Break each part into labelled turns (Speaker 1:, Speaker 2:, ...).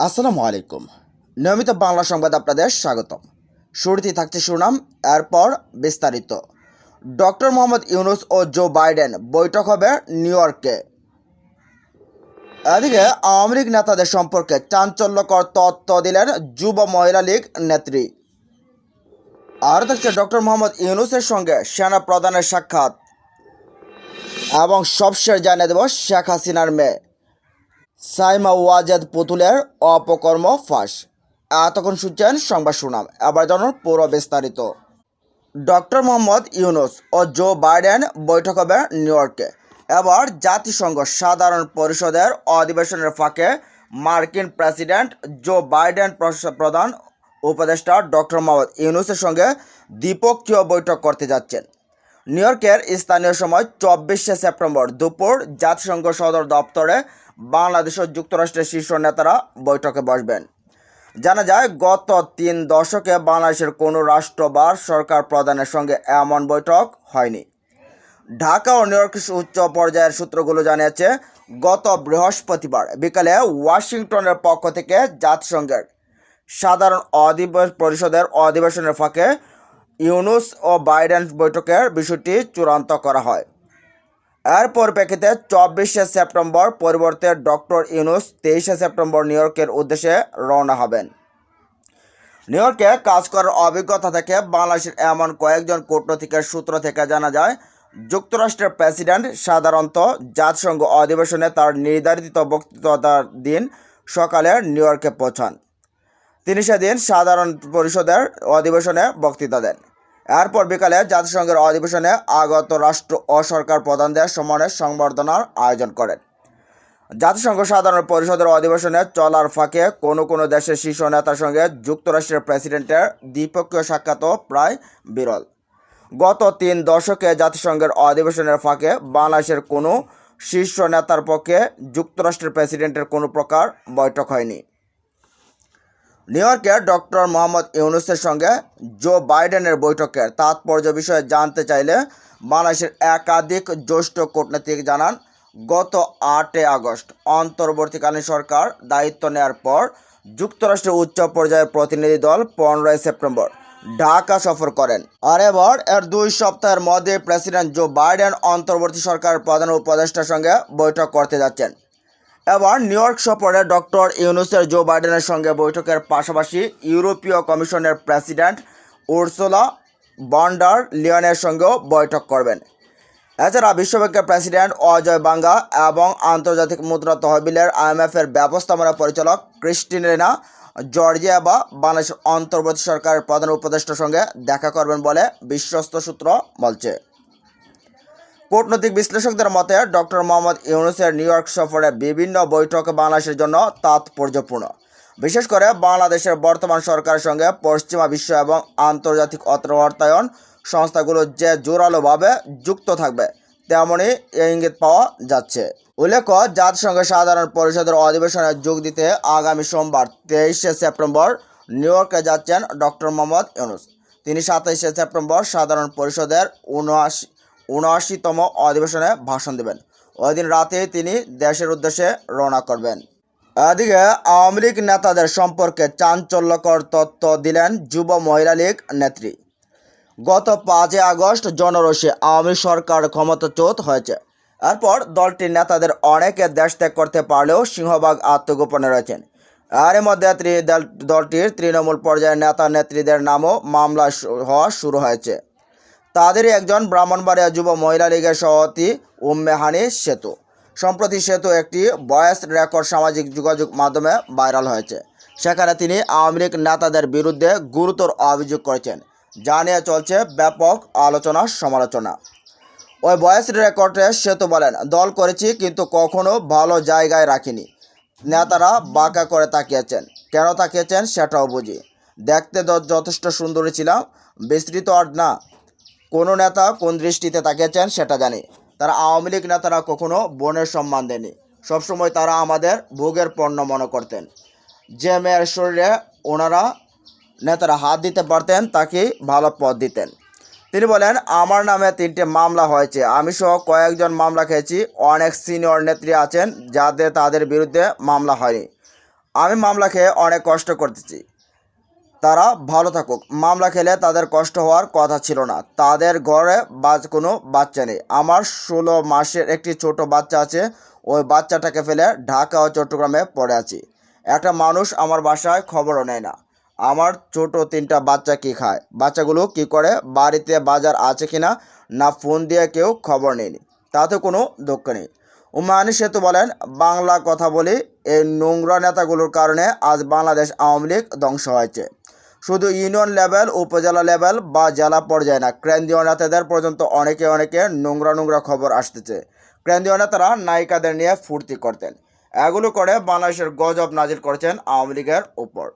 Speaker 1: আসসালামু আলাইকুম। নিয়মিত বাংলা সংবাদ আপনাদের স্বাগতম। শুরুতেই থাকছে সুনাম, এরপর বিস্তারিত। ডক্টর মোহাম্মদ ইউনুস ও জো বাইডেন বৈঠক হবে নিউ ইয়র্কে। এদিকে আওয়ামী লীগ নেতাদের সম্পর্কে চাঞ্চল্যকর তত্ত্ব দিলেন যুব মহিলা লীগ নেত্রী। আর থাকছে ডক্টর মোহাম্মদ ইউনুসের সঙ্গে সেনা প্রধানের সাক্ষাৎ। এবং সবশেষ জানিয়ে দেব শেখ হাসিনার মেয়ে। সাইমা ওয়াজেদ পুতুলের অপকর্ম ফাঁস। এতক্ষণ শুনছেন সংবাদ শুনাম এবার জানুন পুরো বিস্তারিত। ডক্টর মোহাম্মদ ইউনুস ও জো বাইডেন বৈঠক হবে নিউ ইয়র্কে। এবার জাতিসংঘ সাধারণ পরিষদের অধিবেশনের ফাঁকে মার্কিন প্রেসিডেন্ট জো বাইডেন প্রধান উপদেষ্টা ডক্টর মোহাম্মদ ইউনুসের সঙ্গে দ্বিপক্ষীয় বৈঠক করতে যাচ্ছেন। নিউ ইয়র্কের স্থানীয় সময় চব্বিশে সেপ্টেম্বর দুপুর জাতিসংঘ সদর দপ্তরে বাংলাদেশ ও যুক্তরাষ্ট্রের শীর্ষ নেতারা বৈঠকে বসবেন। জানা যায়, গত তিন দশকে বাংলাদেশের কোনো রাষ্ট্র বা সরকার প্রধানের সঙ্গে এমন বৈঠক হয়নি। ঢাকা ও নিউ উচ্চ পর্যায়ের সূত্রগুলো জানিয়েছে, গত বৃহস্পতিবার বিকালে ওয়াশিংটনের পক্ষ থেকে জাতিসংঘের সাধারণ অধিবেশ পরিষদের অধিবেশনের ফাঁকে ইউনুস ও বাইডেন বৈঠকের বিষয়টি চূড়ান্ত করা হয়। এর পরিপ্রেক্ষিতে চব্বিশে সেপ্টেম্বর পরিবর্তে ডক্টর ইউনুস তেইশে সেপ্টেম্বর নিউ ইয়র্কের উদ্দেশ্যে রওনা হবেন। নিউ ইয়র্কে কাজ করার অভিজ্ঞতা থেকে বাংলাদেশের এমন কয়েকজন কূটনৈতিকের সূত্র থেকে জানা যায়, যুক্তরাষ্ট্রের প্রেসিডেন্ট সাধারণত জাতিসংঘ অধিবেশনে তার নির্ধারিত বক্তৃতার দিন সকালে নিউ ইয়র্কে পৌঁছান। তিনি সেদিন সাধারণ পরিষদের অধিবেশনে বক্তৃতা দেন। এরপর বিকালে জাতিসংঘের অধিবেশনে আগত রাষ্ট্র ও সরকার প্রধানদের সম্মানের সংবর্ধনার আয়োজন করেন। জাতিসংঘ সাধারণ পরিষদের অধিবেশনে চলার ফাঁকে কোনো কোনো দেশের শীর্ষ নেতার সঙ্গে যুক্তরাষ্ট্রের প্রেসিডেন্টের দ্বিপক্ষীয় সাক্ষাৎও প্রায় বিরল। গত তিন দশকে জাতিসংঘের অধিবেশনের ফাঁকে বাংলাদেশের কোনো শীর্ষ নেতার পক্ষে যুক্তরাষ্ট্রের প্রেসিডেন্টের কোনো প্রকার বৈঠক হয়নি। নিউ ইয়র্কে ডক্টর মোহাম্মদ ইউনুসের সঙ্গে জো বাইডেনের বৈঠকের তাৎপর্য বিষয়ে জানতে চাইলে বাংলাদেশের একাধিক জ্যেষ্ঠ কূটনীতিক জানান, গত আটই আগস্ট অন্তর্বর্তীকালীন সরকার দায়িত্ব নেওয়ার পর যুক্তরাষ্ট্রের উচ্চ পর্যায়ের প্রতিনিধি দল পনেরোই সেপ্টেম্বর ঢাকা সফর করেন। আর এবার এর দুই সপ্তাহের মধ্যে প্রেসিডেন্ট জো বাইডেন অন্তর্বর্তী সরকারের প্রধান উপদেষ্টার সঙ্গে বৈঠক করতে যাচ্ছেন। এবার নিউ ইয়র্ক সফরে ডক্টর ইউনুসের জো বাইডেনের সঙ্গে বৈঠকের পাশাপাশি ইউরোপীয় কমিশনের প্রেসিডেন্ট উর্সোলা বন্ডার লিওনের সঙ্গেও বৈঠক করবেন। এছাড়া বিশ্বব্যাংকের প্রেসিডেন্ট অজয় বাঙ্গা এবং আন্তর্জাতিক মুদ্রা তহবিলের আইএমএফের ব্যবস্থাপনা পরিচালক ক্রিস্টিনা জর্জিয়া বা বাংলাদেশের অন্তর্বর্তী সরকারের প্রধান উপদেষ্টার সঙ্গে দেখা করবেন বলে বিশ্বস্ত সূত্র বলছে। কূটনৈতিক বিশ্লেষকদের মতে, ডক্টর মোহাম্মদ ইউনুসের নিউ ইয়র্ক সফরে বিভিন্ন বৈঠক বাংলাদেশের জন্য তাৎপর্যপূর্ণ। বিশেষ করে বাংলাদেশের বর্তমান সরকারের সঙ্গে পশ্চিমা বিশ্ব এবং আন্তর্জাতিক অর্থায়ন সংস্থাগুলো যে জোরালোভাবে যুক্ত থাকবে, তেমনই এই ইঙ্গিত পাওয়া যাচ্ছে। উল্লেখ্য জাতিসংঘের সাধারণ পরিষদের অধিবেশনে যোগ দিতে আগামী সোমবার তেইশে সেপ্টেম্বর নিউ ইয়র্কে যাচ্ছেন ডক্টর মোহাম্মদ ইউনুস। তিনি সাতাইশে সেপ্টেম্বর সাধারণ পরিষদের উনআশি উনআশিতম অধিবেশনে ভাষণ দেবেন। ওই দিন রাতেই তিনি দেশের উদ্দেশ্যে রওনা করবেন। এদিকে আওয়ামী লীগ নেতাদের সম্পর্কে চাঞ্চল্যকর তথ্য দিলেন যুব মহিলা লীগ নেত্রী। গত পাঁচই আগস্ট জনরোষে আওয়ামী সরকার ক্ষমতাচ্যুত হয়েছে। এরপর দলটির নেতাদের অনেকে দেশ ত্যাগ করতে পারলেও সিংহভাগ আত্মগোপনে রয়েছেন। এর মধ্যে দলটির তৃণমূল পর্যায়ের নেতা নেত্রীদের নামও মামলা হওয়া শুরু হয়েছে। তাদেরই একজন ব্রাহ্মণবাড়িয়া যুব মহিলা লীগের সভাপতি উম্মে হানি সেতু। সম্প্রতি সেতু একটি ভয়েস রেকর্ড সামাজিক যোগাযোগ মাধ্যমে ভাইরাল হয়েছে। সেখানে তিনি আওয়ামী লীগ নেতাদের বিরুদ্ধে গুরুতর অভিযোগ করেছেন, যা নিয়ে চলছে ব্যাপক আলোচনা সমালোচনা। ওই ভয়েস রেকর্ডে সেতু বলেন, দল করেছি, কিন্তু কখনো ভালো জায়গায় রাখিনি। নেতারা বাঁকা করে তাকিয়েছেন। কেন তাকিয়েছেন সেটাও বুঝি। দেখতে যথেষ্ট সুন্দরী ছিলাম। বিস্তৃত আর না কোনো নেতা কোন দৃষ্টিতে তাকিয়েছেন সেটা জানি। তারা আওয়ামী লীগ নেতারা কখনো বনের সম্মান দেয়নি সবসময় তারা আমাদের ভোগের পণ্য মনে করতেন। যে মেয়ের শরীরে ওনারা নেতারা হাত দিতে পারতেন তাকে ভালো পদ দিতেন। তিনি বলেন, আমার নামে তিনটে মামলা হয়েছে। আমি সহ কয়েকজন মামলা খেয়েছি। অনেক সিনিয়র নেত্রী আছেন যাদের তাদের বিরুদ্ধে মামলা হয়নি। আমি মামলা খেয়ে অনেক কষ্ট করতেছি। তারা ভালো থাকুক। মামলা খেলে তাদের কষ্ট হওয়ার কথা ছিল না। তাদের ঘরে বাজ কোনো বাচ্চা নেই। আমার ষোলো মাসের একটি ছোট বাচ্চা আছে। ওই বাচ্চাটাকে ফেলে ঢাকা ও চট্টগ্রামে পড়ে আছি। একটা মানুষ আমার বাসায় খবরও নেয় না। আমার ছোট তিনটা বাচ্চা কি খায়? বাচ্চাগুলো কি করে? বাড়িতে বাজার আছে কিনা? না ফোন দিয়ে কেউ খবর নেয়নি। তাতে কোনো দুঃখ নেই। উমায়ুন সেতু বলেন, বাংলা কথা বলি, এই নোংরা নেতাগুলোর কারণে আজ বাংলাদেশ আওয়ামী লীগ ধ্বংস হয়েছে। শুধু ইউনিয়ন লেভেল, উপজেলা লেভেল বা জেলা পর্যায়ে না, কেন্দ্রীয় নেতাদের পর্যন্ত অনেকে অনেকে নোংরা নোংরা খবর আসতেছে। কেন্দ্রীয় নেতারা নায়িকাদের নিয়ে ফুর্তি করতেন। এগুলো করে বাংলাদেশের গজব নাজির করেছেন আওয়ামী লীগের উপর।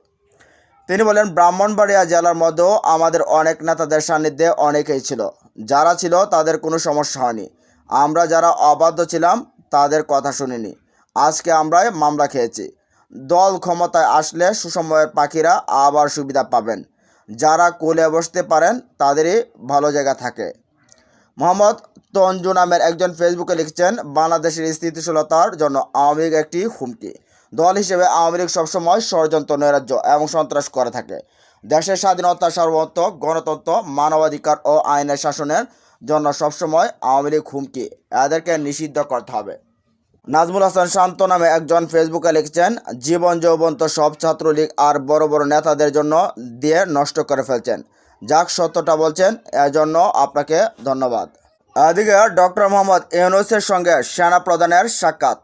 Speaker 1: তিনি বলেন, ব্রাহ্মণবাড়িয়া জেলার মধ্যেও আমাদের অনেক নেতাদের সান্নিধ্যে অনেকেই ছিল। যারা ছিল তাদের কোনো সমস্যা হয়নি। আমরা যারা অবাধ্য ছিলাম তাদের কথা শুনিনি। আজকে আমরাই মামলা খেয়েছি। দল ক্ষমতায় আসলে সুসময়ের পাখিরা আবার সুবিধা পাবেন। যারা কোলে বসতে পারেন, তাদেরই ভালো জায়গা থাকে। মোহাম্মদ তঞ্জু নামের একজন ফেসবুকে লিখছেন, বাংলাদেশের স্থিতিশীলতার জন্য আওয়ামী লীগ একটি হুমকি। দল হিসেবে আওয়ামী লীগ সবসময় ষড়যন্ত্র নৈরাজ্য এবং সন্ত্রাস করে থাকে। দেশের স্বাধীনতা, সার্বভৌমত্ব, গণতন্ত্র, মানবাধিকার ও আইনের শাসনের জন্য সবসময় আওয়ামী লীগ হুমকি। এদেরকে নিষিদ্ধ করতে হবে। নাজমুল হাসান শান্ত নামে একজন ফেসবুকে লিখছেন, জীবন যৌবন তো সব ছাত্রলীগ আর বড় বড় নেতাদের জন্য দিয়ে নষ্ট করে ফেলছেন। যাক, সত্যটা বলছেন, এজন্য আপনাকে ধন্যবাদ। এদিকে ডক্টর মোহাম্মদ ইউনুসের সঙ্গে সেনা প্রধানের সাক্ষাৎ।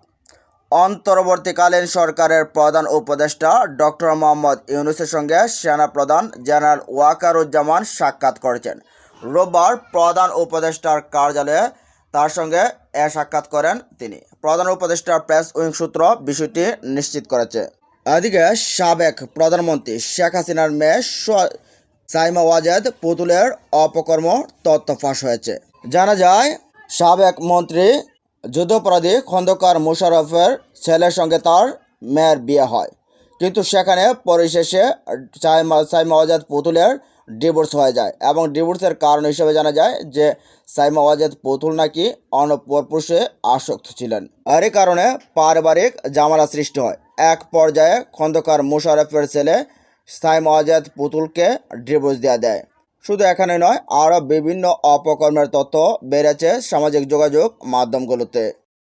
Speaker 1: অন্তর্বর্তীকালীন সরকারের প্রধান উপদেষ্টা ডক্টর মোহাম্মদ ইউনুসের সঙ্গে সেনা প্রধান জেনারেল ওয়াকারুজ্জামান সাক্ষাৎ করেছেন। রোববার প্রধান উপদেষ্টার কার্যালয়ে তার সঙ্গে এ সাক্ষাৎ করেন তিনি। প্রধান উপদেষ্টার প্রেস উইং সূত্র বিষয়টি নিশ্চিত করেছে। এদিকে সাবেক প্রধানমন্ত্রী শেখ হাসিনার মেয়ে সাইমা ওয়াজেদ পুতুলের অপকর্ম তথ্য ফাঁস হয়েছে। জানা যায়, সাবেক মন্ত্রী যুদ্ধপরাধী খন্দকার মুশারফের ছেলের সঙ্গে তার মেয়ের বিয়ে হয়। কিন্তু সেখানে পরিশেষে সাইমা সাইমা ওয়াজেদ পুতুলের ডিভোর্স হয়ে যায়। এবং ডিভোর্সের কারণ হিসেবে জানা যায় যে, সাইমা ওয়াজেদ পুতুল নাকি অনপরপুরুষে আসক্ত ছিলেন। আর এই কারণে পারিবারিক জামালা সৃষ্টি হয়। এক পর্যায়ে খন্দকার মুশারফের ছেলে সাইমা ওয়াজেদ পুতুলকে ডিভোর্স দেওয়া দেয়। শুধু এখানে নয়, আরও বিভিন্ন অপকর্মের তথ্য বেড়েছে সামাজিক যোগাযোগ মাধ্যমগুলোতে।